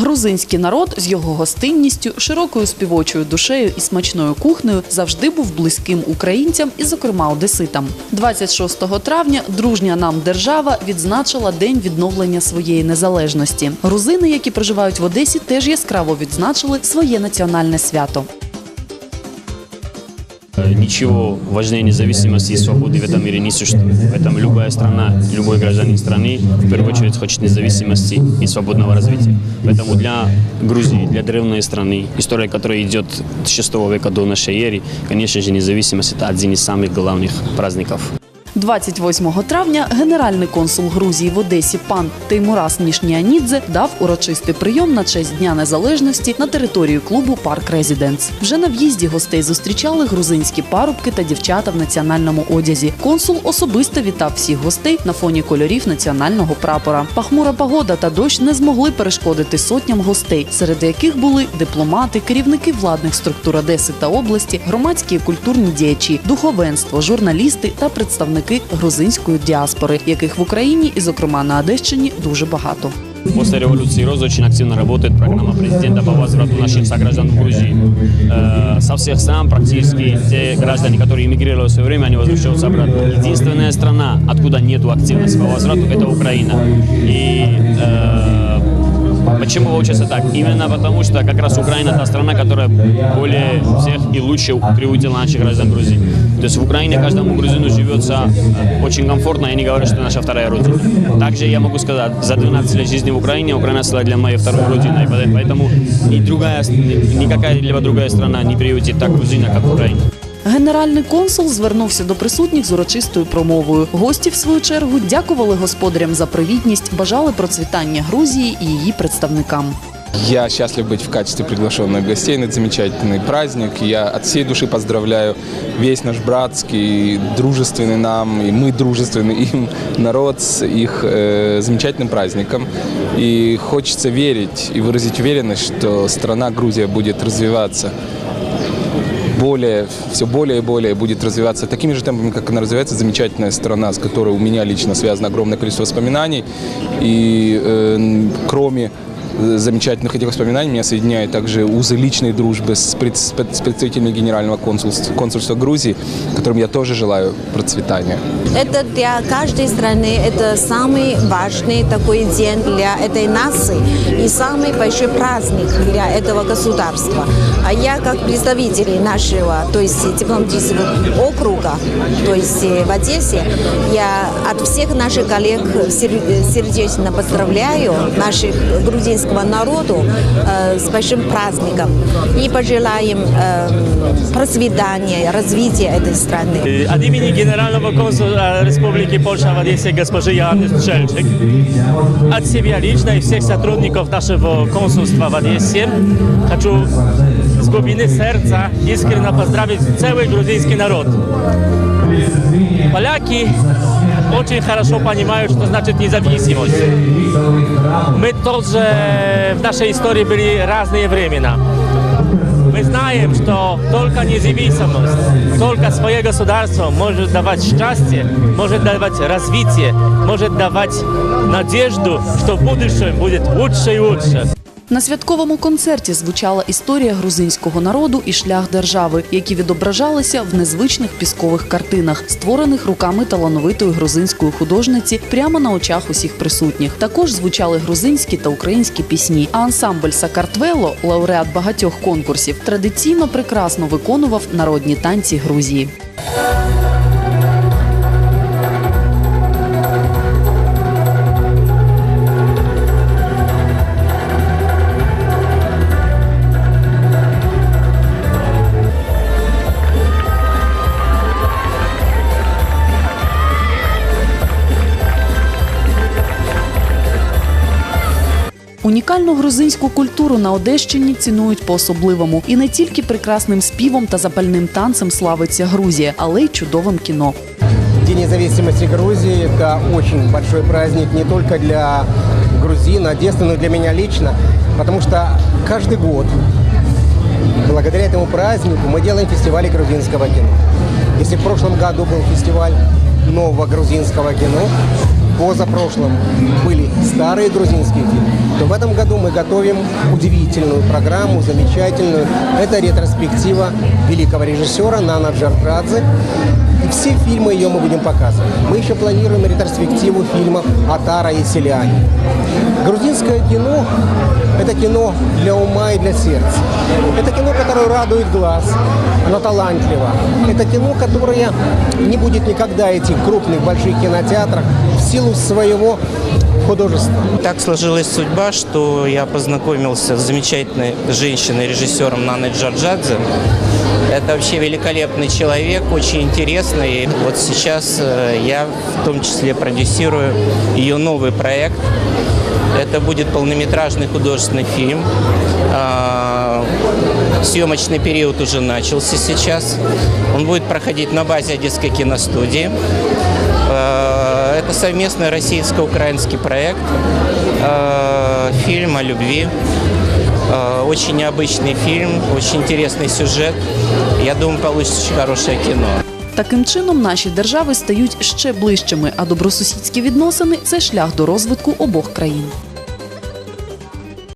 Грузинський народ з його гостинністю, широкою співочою душею і смачною кухнею завжди був близьким українцям і, зокрема, одеситам. 26 травня дружня нам держава відзначила день відновлення своєї незалежності. Грузини, які проживають в Одесі, теж яскраво відзначили своє національне свято. Э, Ничего важнее независимости и свободы в этом мире не существует. Поэтому любая страна, любой гражданин страны в первую очередь хочет независимости и свободного развития. Поэтому для Грузии, для древней страны, история которая идет с 6 века до нашей эры, конечно же, независимость – это один из самых главных праздников. 28 травня генеральний консул Грузії в Одесі пан Теймурас Нішніанідзе дав урочистий прийом на честь Дня Незалежності на територію клубу Парк Резіденс. Вже на в'їзді гостей зустрічали грузинські парубки та дівчата в національному одязі. Консул особисто вітав всіх гостей на фоні кольорів національного прапора. Пахмура погода та дощ не змогли перешкодити сотням гостей, серед яких були дипломати, керівники владних структур Одеси та області, громадські і культурні діячі, духовенство, журналісти та представники грузинської діаспори, яких в Україні і, зокрема, на Одещині дуже багато. После революции Роза очень активно работает программа президента по возврату наших сограждан в Грузии. Э, Со всех стран практически те граждане, которые эмигрировали в свое время, они возвращаются обратно. Единственная страна, откуда нет активности по возврату, это Украина. И э, почему получается так? Именно потому, что как раз Украина та страна, которая более всех и лучше приютила наших граждан Грузии. То есть в Украине каждому грузину живется э, очень комфортно, и они говорят, что это наша вторая родина. Также я могу сказать, за 12 лет жизни в Украине Украина стала для моей второй родиной, поэтому ни другая, ни какая-либо другая страна не приютит так грузина, как Украина. Генеральний консул звернувся до присутніх з урочистою промовою. Гості, в свою чергу, дякували господарям за привітність, бажали процвітання Грузії і її представникам. Я счастлив быть в качестве приглашенных гостей на этот замечательный праздник. Я от всей души поздравляю весь наш братский, дружественный нам, и мы дружественный им народ с их э, замечательным праздником. И хочется верить и выразить уверенность, что страна Грузия будет развиваться более, все более и более будет развиваться такими же темпами, как она развивается. Замечательная страна, с которой у меня лично связано огромное количество воспоминаний. И э, кроме замечательных этих воспоминаний меня соединяет также узы личной дружбы с, пред- с пред- с представителями Генерального консульства, консульства Грузии, которым я тоже желаю процветания. Это для каждой страны это самый важный такой день для этой нации и самый большой праздник для этого государства. А я как представитель нашего, то есть дипломатического округа, то есть э, в Одессе, я от всех наших коллег сер- сердечно поздравляю наших грузинского народу э, с большим праздником и пожелаем э, процветания, развития этой страны. От имени Генерального консула Республики Польша в Одессе госпожи Иоанны Стрельчик, от себя лично и всех сотрудников нашего консульства в Одессе хочу с глубины сердца искренне поздравить целый грузинский народ. Поляки очень хорошо понимают, что значит независимость. Мы тоже в нашей истории были разные времена. Мы знаем, что только независимость, только свое государство может давать счастье, может давать развитие, может давать надежду, что в будущем будет лучше и лучше. На святковому концерті звучала історія грузинського народу і шлях держави, які відображалися в незвичних піскових картинах, створених руками талановитої грузинської художниці прямо на очах усіх присутніх. Також звучали грузинські та українські пісні. А ансамбль Сакартвело, лауреат багатьох конкурсів, традиційно прекрасно виконував народні танці Грузії. Унікальну грузинську культуру на Одещині цінують по-особливому і не тільки прекрасним співом та запальним танцем славиться Грузія, але й чудовим кіно. День независимости Грузии – это очень большой праздник не только для грузин, Одессы, но и для меня лично, потому что каждый год, благодаря этому празднику, мы делаем фестивали грузинского кино. Если в прошлом году был фестиваль нового грузинского кино, позапрошлом были старые грузинские фильмы, то в этом году мы готовим удивительную программу, замечательную. Это ретроспектива великого режиссера Нана Джардрадзе. И все фильмы ее мы будем показывать. Мы еще планируем ретроспективу фильмов Атара и Селиани. Грузинское кино – это кино для ума и для сердца. Это кино, которое радует глаз, оно талантливо. Это кино, которое не будет никогда идти в крупных больших кинотеатрах в силу своего художества. Так сложилась судьба, что я познакомился с замечательной женщиной-режиссером Наной Джорджадзе. Это вообще великолепный человек, очень интересный. Вот сейчас э, я в том числе продюсирую ее новый проект. Это будет полнометражный художественный фильм. А, Съемочный период уже начался сейчас. Он будет проходить на базе Одесской киностудии. Э, Это совместный российско-украинский проект. Э, Фильм о любви. Э, Очень необычный фильм, очень интересный сюжет. Я думаю, получится очень хорошее кино. Таким чином, наші держави стають ще ближчими, а добросусідські відносини це шлях до розвитку обох країн.